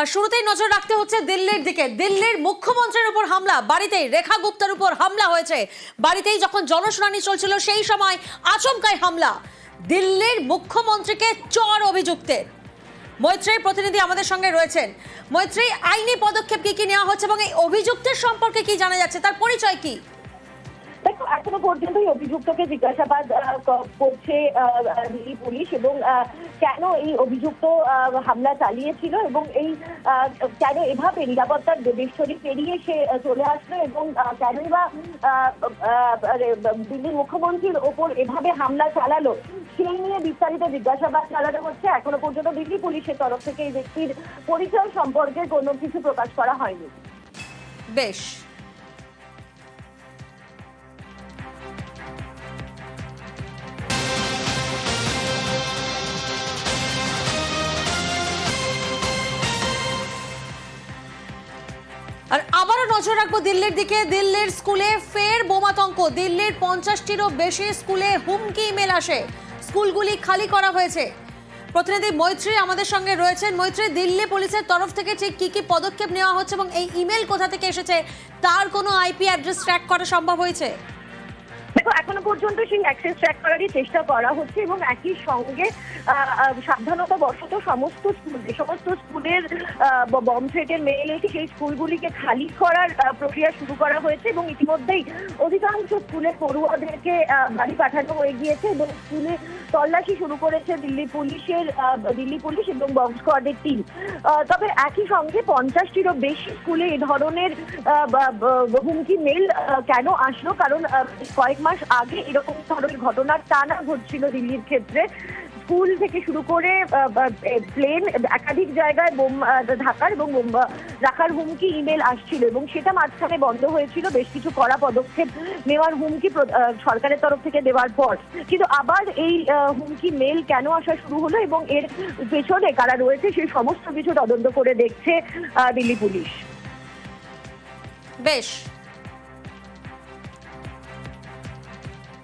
আর শুরুতেই নজর রাখতে হচ্ছে দিল্লির দিকে। দিল্লির মুখ্যমন্ত্রীর উপর হামলা, বাড়িতেই রেখা গুপ্তার উপর হামলা হয়েছে। বাড়িতেই যখন জনশুনানি চলছিল, সেই সময় আচমকাই হামলা। দিল্লির মুখ্যমন্ত্রীকে চর অভিযুক্তের মৈত্রী প্রতিনিধি আমাদের সঙ্গে রয়েছেন। মৈত্রী আইনি পদক্ষেপ কি কি নেওয়া হচ্ছে এবং এই অভিযুক্তের সম্পর্কে কি জানা যাচ্ছে? তার পরিচয় কি? এখনও পর্যন্ত এই অভিযুক্তকে জিজ্ঞাসাবাদ করছে দিল্লি পুলিশ এবং কেন এই অভিযুক্ত হামলা চালিয়েছিল এবং এই কেন এভাবে নিরাপত্তার বেষ্টনী পেরিয়ে সে চলে আসলো এবং কেনই বা দিল্লির মুখ্যমন্ত্রীর ওপর এভাবে হামলা চালালো, সেই নিয়ে বিস্তারিত জিজ্ঞাসাবাদ চালানো হচ্ছে। এখনও পর্যন্ত দিল্লি পুলিশের তরফ থেকে এই ব্যক্তির পরিচয় সম্পর্কে কোনো কিছু প্রকাশ করা হয়নি। বেশ। আর আবারও নজর রাখব দিল্লির দিকে। দিল্লির স্কুলে ফের বোমাতঙ্ক দিল্লির পঞ্চাশটিরও বেশি স্কুলে হুমকি ইমেল আসে। স্কুলগুলি খালি করা হয়েছে। প্রতিনিধি মৈত্রী আমাদের সঙ্গে রয়েছেন। মৈত্রী, দিল্লি পুলিশের তরফ থেকে ঠিক কি কি পদক্ষেপ নেওয়া হচ্ছে এবং এই ইমেল কোথা থেকে এসেছে? তার কোনো আইপি অ্যাড্রেস ট্র্যাক করা সম্ভব হয়েছে? দেখো, এখনও পর্যন্ত সেই অ্যাক্সেস ট্র্যাক করারই চেষ্টা করা হচ্ছে এবং একই সঙ্গে সাবধানতা বশত সমস্ত স্কুল, যে সমস্ত স্কুলের বম থ্রেটের মেল এসে সেই স্কুলগুলিকে খালি করার প্রক্রিয়া শুরু করা হয়েছে এবং ইতিমধ্যেই অধিকাংশ স্কুলের পড়ুয়াদেরকে বাড়ি পাঠানো হয়ে গিয়েছে এবং স্কুলে তল্লাশি শুরু করেছে দিল্লি পুলিশের দিল্লি পুলিশ এবং বম স্কোয়াডের টিম তবে একই সঙ্গে পঞ্চাশটিরও বেশি স্কুলে এই ধরনের হুমকি মেল কেন আসলো? কারণ কয়েক মাস আগে এরকম ধরনের ঘটনার টানা ঘটছিল দিল্লির ক্ষেত্রে। স্কুল থেকে শুরু করে প্লেন একাধিক জায়গায় বোম ঢাকার এবং বোম রাখার হুমকি ইমেল আসছিল এবং সেটা মাঝখানে বন্ধ হয়েছিল। বেশ কিছু কড়া পদক্ষেপ নেওয়ার হুমকি সরকারের তরফ থেকে দেওয়ার পর। কিন্তু আবার এই হুমকি মেল কেন আসা শুরু হলো এবং এর পেছনে কারা রয়েছে সেই সমস্ত কিছু তদন্ত করে দেখছে দিল্লি পুলিশ। বেশ।